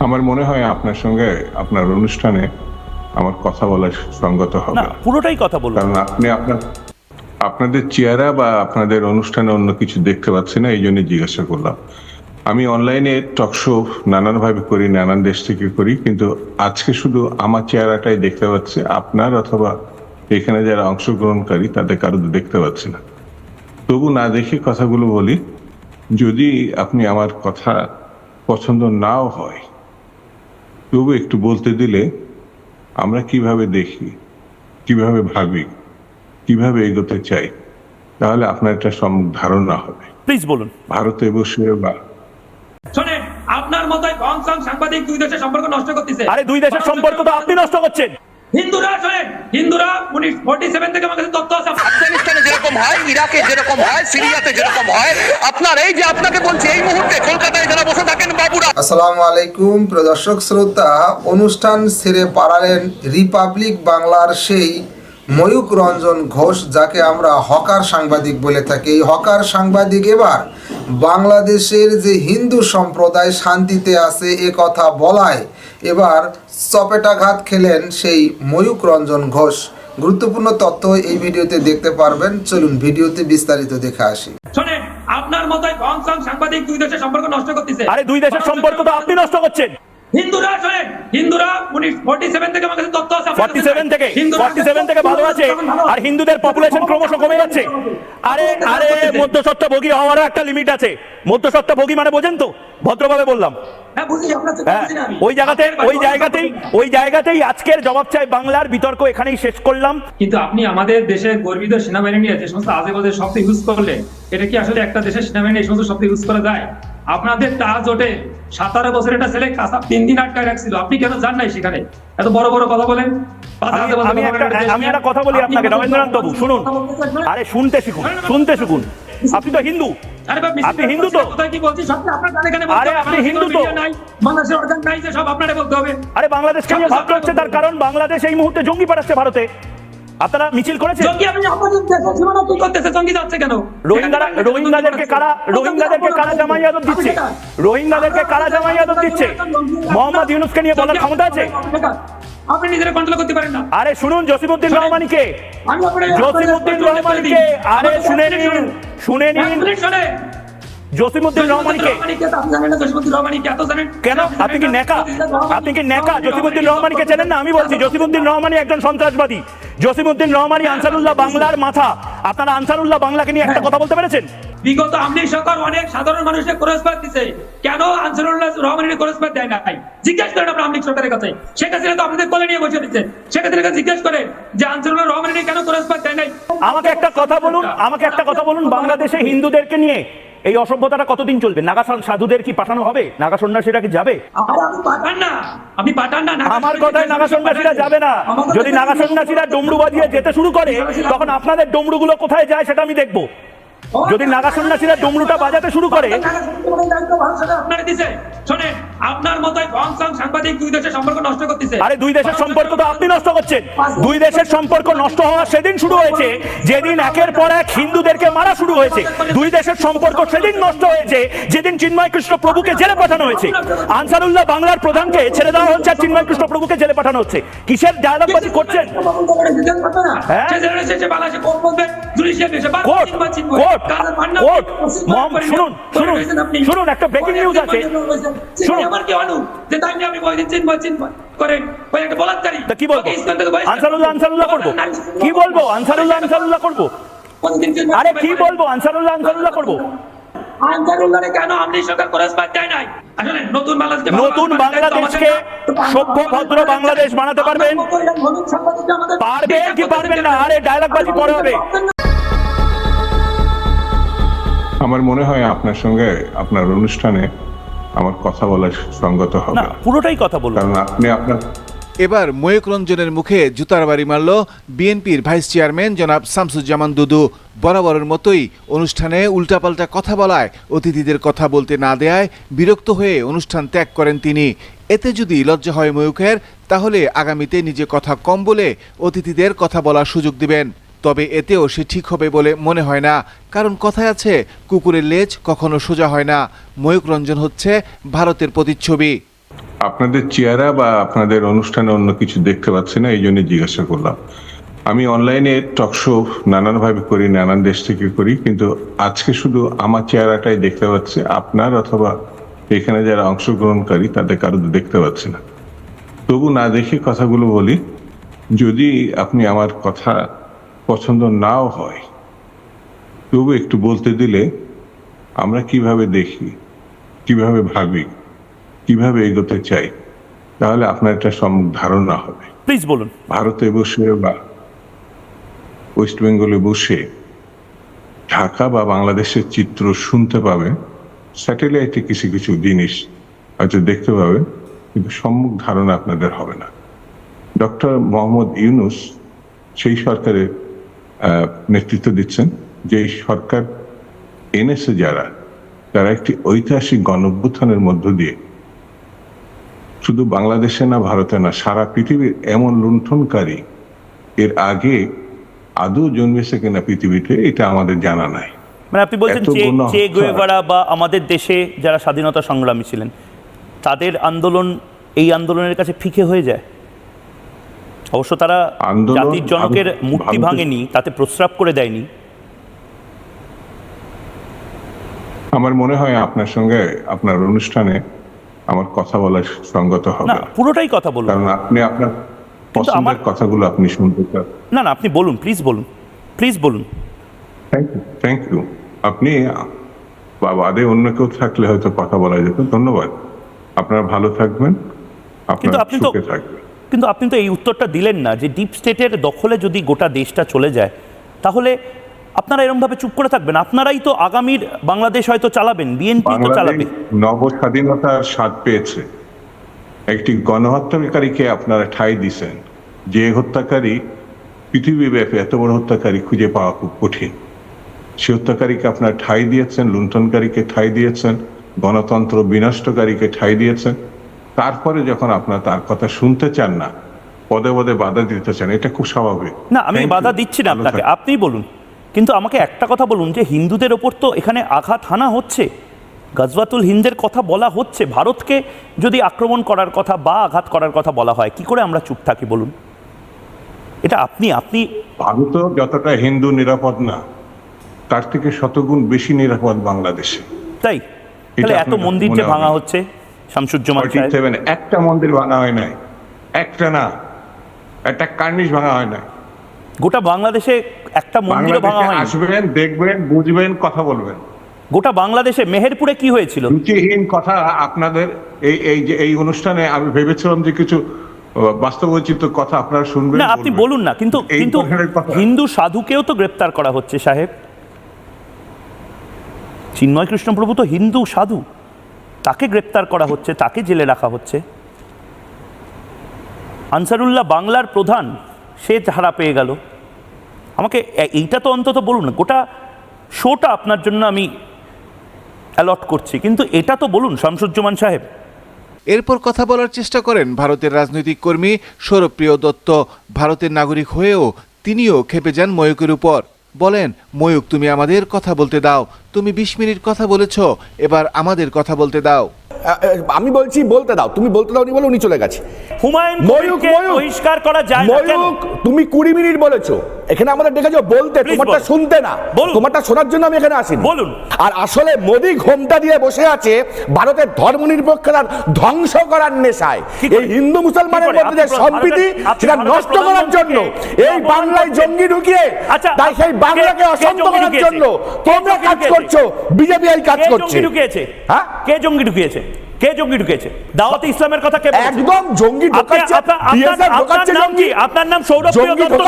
আমার মনে হয় আপনার সঙ্গে আপনার অনুষ্ঠানে আমার কথা বলা সঙ্গত হবে। পুরোটাই কথা বলুন। কারণ আপনি আপনার আপনাদের চেহারা বা আপনাদের অনুষ্ঠানে অন্য কিছু দেখতে পাচ্ছি না এই জন্য জিজ্ঞাসা করলাম। আমি অনলাইনে টক শো নানানভাবে করি নানান দেশ থেকে করি কিন্তু আজকে শুধু আমার চেহারাটাই দেখতে পাচ্ছি আপনার অথবা এখানে যারা অংশগ্রহণকারী তাদের কারও দেখতে পাচ্ছি না। তবু না দেখে কথাগুলো বলি যদি আপনি আমার কথা পছন্দ নাও হয় তবু একটু বলতে দিলে আমরা কীভাবে দেখি কীভাবে ভাবি কীভাবে এগোতে চাই তাহলে আপনার একটা সম্যক ধারণা হবে। প্লিজ বলুন। ভারতে বসে বা শোনেন আপনার সাংবাদিক দুই দেশের সম্পর্ক নষ্ট করতেছে। আরে দুই দেশের সম্পর্ক তো আপনি নষ্ট করছেন। হিন্দুরা শোনেন হিন্দুরা উনিশ ফোর্টি সেভেন থেকে আমার কাছে তথ্য আছে। আফগানিস্তানে যেরকম হয় ইরাকে যেরকম হয় সিরিয়াতে যেরকম হয় আপনার এই যে আপনাকে বলছি এই মুহূর্তে কলকাতায় যারা বসে থাকেন বাবুরা আসসালামু আলাইকুম, প্রিয় দর্শক শ্রোতা। অনুষ্ঠান সেরে পাড়ালেন রিপাবলিক বাংলার সেই ময়ূক রঞ্জন ঘোষ, যাকে আমরা হকার সাংবাদিক বলে থাকি। এই হকার সাংবাদিক এবার বাংলাদেশের যে হিন্দু সম্প্রদায় শান্তিতে আছে এ কথা বলায়, এবার চপেটাঘাত খেলেন সেই ময়ূক রঞ্জন ঘোষ। গুরুত্বপূর্ণ তথ্য এই ভিডিওতে দেখতে পারবেন। চলুন ভিডিওতে বিস্তারিত দেখে আসি। সাংবাদিক দুই দেশের সম্পর্ক নষ্ট করতেছে। আরে দুই দেশের সম্পর্ক তো আপনি নষ্ট করছেন। হিন্দুরা শোনেন হিন্দুরা উনিশ ফোর্টি সেভেন থেকে আমার কাছে তথ্য আছে ফর্টি সেভেন থেকে ফর্টি সেভেন থেকে ভালো আছে। আর হিন্দুদের পপুলেশন ক্রমশ একটা লিমিট আছে। মানে বোঝেন তো? ভদ্রভাবে বললাম। হ্যাঁ বুঝি আপনার থেকে হ্যাঁ বুঝি না আমি। ওই জায়গাতে ওই জায়গাতেই ওই জায়গাতেই আজকের জবাব চাই বাংলার বিতর্ক এখানেই শেষ করলাম। কিন্তু আপনি আমাদের দেশের গর্বিত সেনাবাহিনী যে সমস্ত আজে বাজে শব্দ ইউজ করলে এটা কি আসলে একটা দেশের সেনাবাহিনী এই সমস্ত শব্দ ইউজ করা যায়? আপনাদের তাজ ওঠে। সাতারো বছর একটা ছেলে কাঁচা তিন দিন আটকায় রাখছিল। আপনি কেন যান নাই সেখানে? এত বড় বড় কথা বলেন। আমি- একটা আমি কথা বলি আপনাকে বাবু শুনুন? আরে শুনতে শিখুন শুনতে শিখুন। আপনি তো হিন্দু। আরে আপনি হিন্দু তো? কানে কানে আপনি বাংলাদেশের হিন্দু তো? নাই বাংলাদেশের অর্গান নাই যে সব আপনারে বলতে হবে। আরে বাংলাদেশকে নিয়ে ভাবতে হচ্ছে তার কারণ বাংলাদেশ এই মুহূর্তে জঙ্গি পাঠাচ্ছে ভারতে। আপনারা মিছিল করেছেন? জঙ্গি আপনি আমাদের দেশের সীমানা কি করতেছে জঙ্গি যাচ্ছে কেন? রোহিঙ্গারা রোহিঙ্গাদেরকে কারা রোহিঙ্গাদেরকে কারা জামাই আদর দিচ্ছে? রোহিঙ্গাদেরকে কারা জামাই আদর দিচ্ছে? মোহাম্মদ ইউনুসকে নিয়ে বলার ক্ষমতা আছে? আপনি নিজেরা কন্ট্রোল করতে পারেন না। আরে শুনুন জসিমউদ্দিন রহমানিকে। জসিমউদ্দিন রহমানিকে আরে শুনে নিন শুনে নিন রহমানিকে কেন? আপনি কি নেকা? আপনি কি নেকা? জসিমউদ্দিন রহমানিকে চেনেন না? আমি বলছি জসিমউদ্দিন রহমানি একজন সন্ত্রাসবাদী। জসিমউদ্দিন রহমানি আনসারুল্লাহ বাংলার মাথা। আপনারা আনসারুল্লাহ বাংলাকে নিয়ে একটা কথা বলতে পেরেছেন? বিগত আমলি সরকার অনেক সাধারণ মানুষের কোরসবাদ দিছে। কেন আনসারুল্লাহ রহমানের কোরসবাদ দেয় নাই? জিজ্ঞেস করেন আপনার আমলিক সরকারের কাছে। শেখ হাসিনা তো আপনাদের কোলে নিয়ে বসে দিচ্ছে শেখ হাসিনার কাছে জিজ্ঞেস করেন যে আনসারুল্লাহ রহমানের কেন কোরসবাদ দেয় নাই? আমাকে একটা কথা বলুন আমাকে একটা কথা বলুন বাংলাদেশে হিন্দুদেরকে নিয়ে। এই অসভ্যতাটা কতদিন চলবে? নাগা সাধুদের কি পাঠানো হবে? নাগা সন্ন্যাসীরা কি যাবে? আমার কথায় নাগা সন্ন্যাসীরা যাবে না। যদি নাগা সন্ন্যাসীরা ডমরু বাজিয়ে যেতে শুরু করে তখন আপনাদের ডমরুগুলো কোথায় যায় সেটা আমি দেখব। যদি নাগা সন্ন্যাসীরা ডমরুটা বাজাতে শুরু করে শোনেন আপনার মতোই ভংসং সাংবাদিক দুই দেশের সম্পর্ক নষ্ট করতেছে। আরে দুই দেশের সম্পর্ক তো আপনি নষ্ট করছেন। দুই দেশের সম্পর্ক নষ্ট হওয়া সেদিন শুরু হয়েছে যেদিন একের পর এক হিন্দুদেরকে মারা শুরু হয়েছে। দুই দেশের সম্পর্ক সেদিন নষ্ট হয়েছে যেদিন চিন্ময় কৃষ্ণ প্রভুকে জেলে পাঠানো হয়েছে। আনসারুল্লাহ বাংলার প্রধানকে ছেড়ে দেওয়া হচ্ছে আর চিন্ময় কৃষ্ণ প্রভুকে জেলে পাঠানো হচ্ছে। কিসের ডায়লগবাজি করছেন? হ্যাঁ? কোর্ট। কোর্ট কোর্ট মম শুনুন শুনুন শুনুন একটা ব্রেকিং নিউজ আছে। শুনুন। আমার কি অনু যে তাই নিয়ে আপনি চিনব চিনব করে ওই একটা বলাৎকারী তা কি বলব? আনসারুল্লাহ আনসারুল্লাহ করব। কি বলব? আনসারুল্লাহ আনসারুল্লাহ করব। আরে কি বলব? আনসারুল্লাহ আনসারুল্লাহ করব। আনসারুল্লাহরে কেন আমলি সরকার কোরসবাদ দেয় নাই? নতুন বাংলাদেশকে নতুন বাংলাদেশকে সভ্য ভদ্র বাংলাদেশ বানাতে পারবেন। পারবেন কি পারবেন না? আরে ডায়লগ বাজি পরে হবে। আমার মনে হয় আপনার সঙ্গে আপনার অনুষ্ঠানে আমার কথা বলা সঙ্গত না হবে পুরোটাই কথা বলুন। কারণ আপনি আপনার এবার ময়ূক রঞ্জনের মুখে জুতার বাড়ি মারল বিএনপির ভাইস চেয়ারম্যান জনাব শামসুজ্জামান দুদু। বরাবরের মতোই অনুষ্ঠানে উল্টাপাল্টা কথা বলায় অতিথিদের কথা বলতে না দেয়ায় বিরক্ত হয়ে অনুষ্ঠান ত্যাগ করেন তিনি। এতে যদি লজ্জা হয় ময়ূকের তাহলে আগামীতে নিজে কথা কম বলে অতিথিদের কথা বলার সুযোগ দিবেন। তবে এতেও সে ঠিক হবে বলে মনে হয় না। কারণ কথায় আছে, কুকুরের লেজ কখনো সোজা হয় না। ময়ূক রঞ্জন হচ্ছে ভারতের প্রতিচ্ছবি। আপনাদের চেহারা বা আপনাদের অনুষ্ঠানে অন্য কিছু দেখতে পাচ্ছি না, এই জন্য জিজ্ঞাসা করলাম। আমি অনলাইনে টকশো নানানভাবে করি, নানান দেশ থেকে করি, কিন্তু আজকে শুধু আমার চেহারাটাই দেখতে পাচ্ছি। আপনার অথবা এখানে যারা অংশগ্রহণকারী, তাদের কারও দেখতে পাচ্ছি না। তবু না দেখে কথাগুলো বলি, যদি আপনি আমার কথা পছন্দ নাও হয়। তবু একটু বলতে দিলে আমরা কীভাবে দেখি কীভাবে ভাবি কীভাবে এগোতে চাই তাহলে আপনার একটা সম্যক ধারণা হবে। প্লিজ বলুন। ভারতে বসে বা ওয়েস্ট বেঙ্গলে বসে ঢাকা বা বাংলাদেশের চিত্র শুনতে পাবে স্যাটেলাইটে কিছু কিছু জিনিস হয়তো দেখতে পাবে কিন্তু সম্মুখ ধারণা আপনাদের হবে না। ডক্টর মোহাম্মদ ইউনুস সেই সরকারের নেতৃত্ব দিচ্ছেন যে সরকার এনেছে যারা তারা একটি ঐতিহাসিক গণভ্যুত্থানের মধ্য দিয়ে শুধু বাংলাদেশে না ভারতে না সারা পৃথিবীর এমন লুণ্ঠনকারী এর আগে আদৌ জন্মেছে কিনা পৃথিবীতে এটা আমাদের জানা নাই। মানে আপনি বলছেন চে গুয়েভারা বা আমাদের দেশে যারা স্বাধীনতা সংগ্রামী ছিলেন তাদের আন্দোলন এই আন্দোলনের কাছে ফিকে হয়ে যায়? অবশ্য তারা জাতির জনকের মূর্তি ভাঙেনি তাতে প্রস্রাব করে দেয়নি। আমার মনে হয় আপনার সঙ্গে আপনার অনুষ্ঠানে আমার কথা বলার সঙ্গত হবে না পুরোটাই কথা বলুন। কারণ আপনি আপনার পছন্দের আমার- কথাগুলো আপনি শুনতে চান। না না আপনি বলুন প্লিজ বলুন প্লিজ বলুন। থ্যাংক ইউ থ্যাংক ইউ আপনি বা বাদে অন্য কেউ থাকলে হয়তো কথা বলা যেত। ধন্যবাদ। আপনারা ভালো থাকবেন। আপনার সুখে থাকবেন। কিন্তু আপনি তো এই উত্তরটা দিলেন না যে ডিপ স্টেটের দখলে যদি গোটা দেশটা চলে যায় তাহলে আপনারা এরমভাবে চুপ করে থাকবেন। আপনারাই তো আগামীর বাংলাদেশ হয়তো চালাবেন বিএনপি তো চালাবে। নব স্বাধীনতার স্বাদ পেয়েছে। একটি গণহত্যাকারীকে আপনারা ঠাঁই দিছেন। যে হত্যাকারী পৃথিবীব্যাপী এত বড় হত্যাকারী খুঁজে পাওয়া খুব কঠিন। সে হত্যাকারীকে আপনারা ঠাঁই দিয়েছেন লুণ্ঠনকারীকে ঠাঁই দিয়েছেন গণতন্ত্র বিনষ্টকারীকে ঠাঁই দিয়েছেন। তারপরে যখন আপনারা তার কথা শুনতে চান না পদে পদে বাধা দিতে চান এটা খুব স্বাভাবিক। না আমি বাধা দিচ্ছি না আপনাকে। আপনিই বলুন। কিন্তু আমাকে একটা কথা বলুন যে হিন্দুদের ওপর তো এখানে আঘাত হানা হচ্ছে। গজওয়াতুল হিন্দের কথা বলা হচ্ছে ভারতকে যদি আক্রমণ করার কথা বা আঘাত করার কথা বলা হয় কি করে আমরা চুপ থাকি বলুন? এটা আপনি আপনি ভারতও যতটা হিন্দু নিরাপদ না তার থেকে শতগুণ বেশি নিরাপদ বাংলাদেশে। তাই? তাহলে এত মন্দির যে ভাঙা হচ্ছে? শামসুজ্জামান সাহেব। একটা মন্দির ভাঙা হয় নাই। একটা না। একটা কার্নিশ ভাঙা হয় না গোটা বাংলাদেশে একটা মন্দিরও ভাঙা হয়নি। আসবেন দেখবেন বুঝবেন কথা বলবেন। গোটা বাংলাদেশে মেহেরপুরে কি হয়েছিল? রুচিহীন কথা আপনাদের এই এই যে এই অনুষ্ঠানে আমি ভেবেছিলাম যে কিছু বাস্তবোচিত কথা আপনারা শুনবেন না আপনি বলুন না কিন্তু কিন্তু হিন্দু সাধুকেও তো গ্রেপ্তার করা হচ্ছে সাহেব। চিন্ময় কৃষ্ণপ্রভু তো হিন্দু সাধু। তাকে গ্রেপ্তার করা হচ্ছে, তাকে জেলে রাখা হচ্ছে। আনসারুল্লাহ বাংলার প্রধান, সে ছাড়া পেয়ে গেল। আমাকে এইটা তো অন্তত বলুন গোটা শোটা আপনার জন্য আমি অ্যালট করছি, কিন্তু এটা তো বলুন শামসুজ্জামান সাহেব। এরপর কথা বলার চেষ্টা করেন ভারতের রাজনৈতিক কর্মী সৌরপ্রিয় দত্ত। ভারতের নাগরিক হয়েও তিনিও খেপে যান ময়ূকের উপর। বলেন, ময়ূক, তুমি আমাদের কথা বলতে দাও। তুমি বিশ মিনিট কথা বলেছ, এবার আমাদের কথা বলতে দাও। আমি বলছি বলতে দাও। তুমি বলতে দাও নি বলে উনি চলে গেছে। হুমায়ুন ময়ূক ময়ূক বহিষ্কার করা যায় না কেন? ময়ূক তুমি কুড়ি মিনিট বলেছ। এখানে আমাদের ডেকেছো বলতে তোমারটা শুনতে না। তোমারটা শোনার জন্য আমি এখানে আসিনি। বলুন। আর আসলে মোদি ঘোমটা দিয়ে বসে আছে ভারতের ধর্ম নিরপেক্ষতার ধ্বংস করার নেশায়। এই হিন্দু মুসলমানের মধ্যে যে সম্প্রীতি সেটা নষ্ট করার জন্য। এই বাংলায় জঙ্গি ঢুকিয়ে আচ্ছা, তাই সেই বাংলাকে অশান্ত করার জন্য তোমরা কাজ করছ বিজেপি এই কাজ করছে জঙ্গি ঢুকিয়েছে? হ্যাঁ? কে জঙ্গি ঢুকিয়েছে? কে জঙ্গি ঢুকিয়েছে দাওয়াতে ইসলামের কথা কে একদম জঙ্গি ঢোকাচ্ছে আপনার- নাম কি? আপনার নাম সৌরভ প্রিয় দত্ত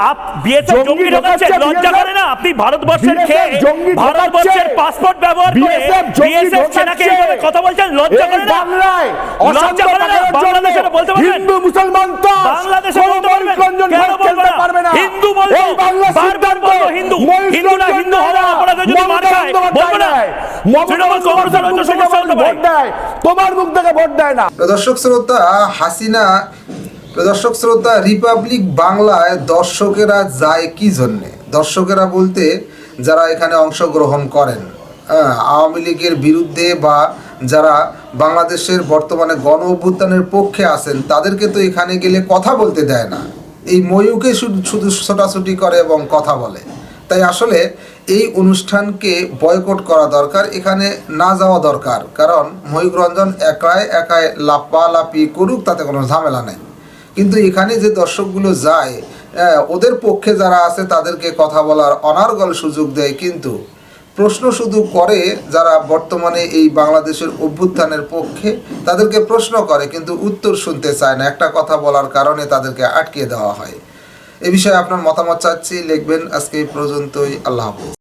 আপ- BSF জঙ্গি ঢোকাচ্ছে? লজ্জা করে না? আপনি ভারতবর্ষের খেয়ে জঙ্গি ভারতবর্ষের পাসপোর্ট ব্যবহার করে BSF সেনাকে। এইভাবে কথা বলছেন? লজ্জা করে না? বাংলায় লজ্জা করে না? বাংলাদেশে বলতে পারবেন? হিন্দু মুসলমান তো বাংলাদেশে বলতে পারবেন? কেন না? পারবে না। হিন্দু বলব বারবার বলব হিন্দু হিন্দু হওয়ার নয়, অপরাধে যদি মার মমতা খায় বন্দ্যোপাধ্যায় বলব না নয়। মমতা তৃণমূল কংগ্রেসের বন্দ্যোপাধ্যায় হয়তো মুখ থেকে সমস্যা হতে পারে। ভোট দেয় তোমার মুখ থেকে ভোট দেয় না। দর্শক শ্রোতা হাসিনা দর্শক শ্রোতা রিপাবলিক বাংলায় দর্শকেরা যায় কি জন্যে? দর্শকেরা বলতে যারা এখানে অংশগ্রহণ করেন হ্যাঁ, আওয়ামী লীগের বিরুদ্ধে বা যারা বাংলাদেশের বর্তমানে গণ অভ্যুত্থানের পক্ষে আছেন তাদেরকে তো এখানে গেলে কথা বলতে দেয় না। এই ময়ূকে শুধু শুধু ছোটাছুটি করে এবং কথা বলে। তাই আসলে এই অনুষ্ঠানকে বয়কট করা দরকার এখানে না যাওয়া দরকার। কারণ ময়ূক রঞ্জন একাই একাই লাপালাপি করুক তাতে কোনো ঝামেলা নেই। কিন্তু এখানে যে দর্শকগুলো যায় আহ, ওদের পক্ষে যারা আছে তাদেরকে কথা বলার অনার্গল সুযোগ দেয়। কিন্তু প্রশ্ন শুধু করে যারা বর্তমানে এই বাংলাদেশের অভ্যুত্থানের পক্ষে তাদেরকে প্রশ্ন করে কিন্তু উত্তর শুনতে চায় না। একটা কথা বলার কারণে তাদেরকে আটকে দেওয়া হয়। এ বিষয়ে আপনার মতামত চাচ্ছি লিখবেন। আজকে এই পর্যন্তই। আল্লাহ হাফিজ।